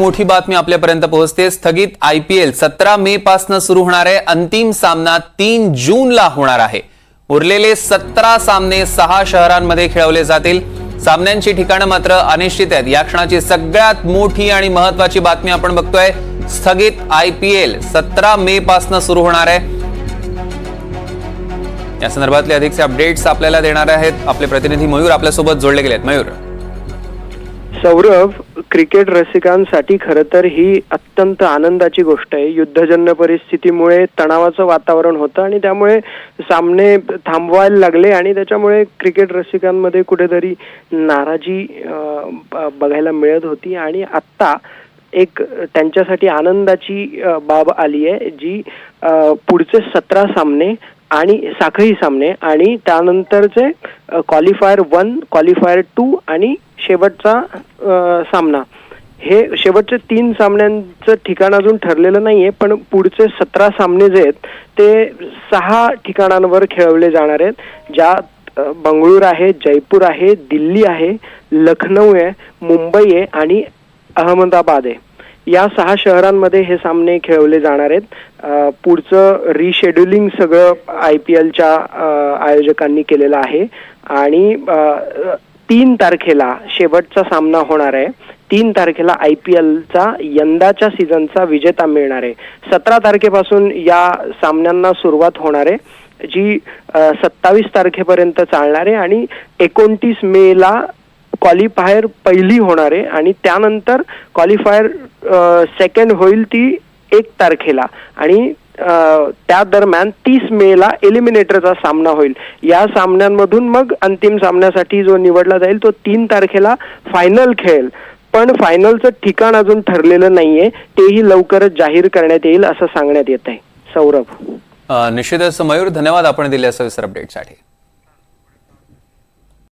मोठी बातमी आपल्यापर्यंत पोहोचते. स्थगित आय पी एल सतरा मे पासनं सुरू होणार आहे. अंतिम सामना तीन जूनला होणार आहे. उरलेले सतरा सामने सहा शहरांमध्ये खेळवले जातील. सामन्यांची ठिकाणं मात्र अनिश्चित आहेत. या क्षणाची सगळ्यात मोठी आणि महत्वाची बातमी आपण बघतोय. स्थगित आय पी एल सतरा मे पासनं सुरू होणार आहे. या संदर्भातले अधिकचे अपडेट्स आपल्याला देणार आहेत. आपले प्रतिनिधी मयूर आपल्यासोबत जोडले गेले आहेत मयूर. सौरभ क्रिकेट रसिकांसाठी खरं तर ही अत्यंत आनंदाची गोष्ट आहे. युद्धजन्य परिस्थितीमुळे तणावाचं वातावरण होतं आणि त्यामुळे सामने थांबवायला लागले आणि त्याच्यामुळे क्रिकेट रसिकांमध्ये कुठेतरी नाराजी ब- बघायला मिळत होती आणि आत्ता एक त्यांच्यासाठी आनंदाची बाब आली आहे जी पुढचे सतरा सामने आणि साखळी सामने आणि त्यानंतरचे क्वालिफायर वन क्वालिफायर टू आणि शेवटचा सामना. हे शेवटचे तीन सामन्यांचं ठिकाण अजून ठरलेलं नाहीये पण पुढचे सतरा सामने जे आहेत ते सहा ठिकाणांवर खेळवले जाणार आहेत ज्यात बंगळूर आहे जयपूर आहे दिल्ली आहे लखनौ आहे मुंबई आहे आणि अहमदाबाद आहे. या सहा शहरांमध्ये हे सामने खेळवले जाणार आहेत. पुढचं रिशेड्युलिंग सगळं आय पी एलच्या आयोजकांनी केलेलं आहे आणि तीन तारखेला शेवटचा सामना होणार आहे. तीन तारखेला आय पी एलचा यंदाच्या सीझनचा विजेता मिळणार आहे. सतरा तारखेपासून या सामन्यांना सुरुवात होणार आहे जी सत्तावीस तारखेपर्यंत चालणार आहे आणि एकोणतीस मेला क्वालिफायर पहिली होणार आहे आणि त्यानंतर क्वालिफायर सेकंड होईल ती एक तारखेला. आणि त्या दरम्यान तीस मेला एलिमिनेटरचा सामना होईल. या सामन्यांमधून मग अंतिम सामन्यासाठी जो निवडला जाईल तो तीन तारखेला फायनल खेळेल. पण फायनलचं ठिकाण अजून ठरलेलं नाहीये. तेही लवकरच जाहीर करण्यात येईल असं सांगण्यात येत आहे सौरभ निश्चितच मयूर धन्यवाद आपण दिल्या सविस्तर अपडेटसाठी.